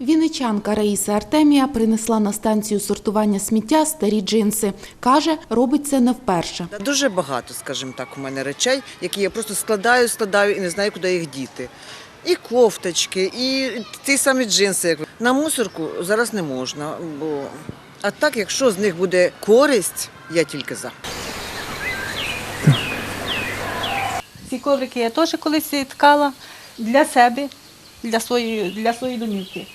Вінничанка Раїса Артемія принесла на станцію сортування сміття старі джинси. Каже, робить це не вперше. Дуже багато, скажімо так, у мене речей, які я просто складаю, складаю і не знаю, куди їх діти. І кофточки, і ті самі джинси. На мусорку зараз не можна, бо а так, якщо з них буде користь, я тільки за. Ці коврики я теж колись ткала для себе, для своєї, для своєї домівки.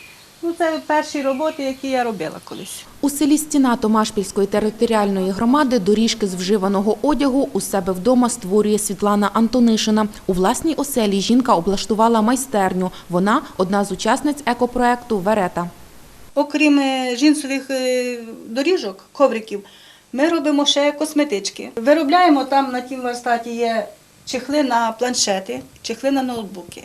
Ну, це перші роботи, які я робила колись. У селі Стіна Томашпільської територіальної громади доріжки з вживаного одягу у себе вдома створює Світлана Антонишина. У власній оселі жінка облаштувала майстерню. Вона одна з учасниць екопроекту Верета. Окрім е, е, доріжок, ковриків, ми робимо ще косметички. Виробляємо там на тім верстаті є чехли на планшети, чехли на ноутбуки.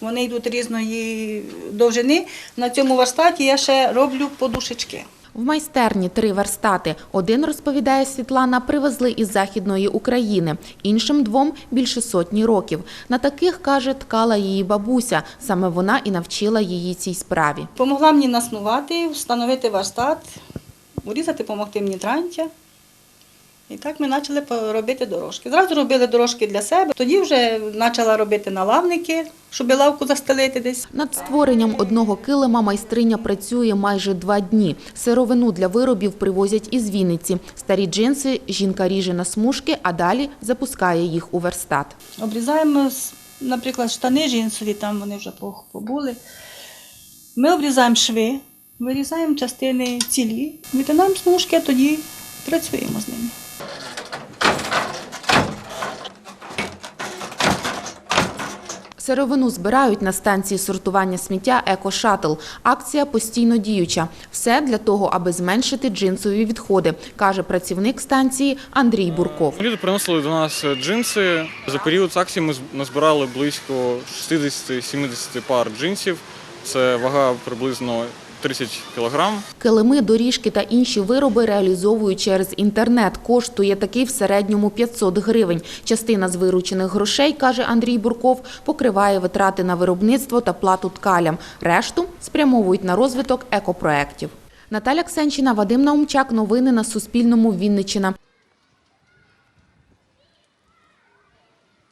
Вони йдуть різної довжини. На цьому верстаті я ще роблю подушечки. В майстерні три верстати. Один, розповідає Світлана, привезли із Західної України. Іншим двом більше сотні років. На таких, каже, ткала її бабуся. Саме вона і навчила її цій справі. Помогла мені наснувати, встановити верстат, урізати, допомогти мені трантя. І так ми почали по- робити дорожки. Зразу робили дорожки для себе, тоді вже почала робити налавники, щоб лавку застелити десь. Над створенням одного килима майстриня працює майже два дні. Сировину для виробів привозять із Вінниці. Старі джинси жінка ріже на смужки, а далі запускає їх у верстат. Обрізаємо, наприклад, штани джинсові, там вони вже побули. Ми обрізаємо шви, вирізаємо частини цілі, витинаємо смужки, а тоді працюємо з ними. Сировину збирають на станції сортування сміття «Екошатл». Акція постійно діюча. Все для того, аби зменшити джинсові відходи, каже працівник станції Андрій Бурков. Люди приносили до нас джинси. За період з акції ми назбирали близько 60-70 пар джинсів. Це вага приблизно 30 кілограм. Килими, доріжки та інші вироби реалізовують через інтернет. Коштує такий в середньому 500 гривень. Частина з виручених грошей, каже Андрій Бурков, покриває витрати на виробництво та плату ткалям. Решту спрямовують на розвиток екопроєктів. Наталя Ксенчина, Вадим Наумчак. Новини на Суспільному. Вінниччина.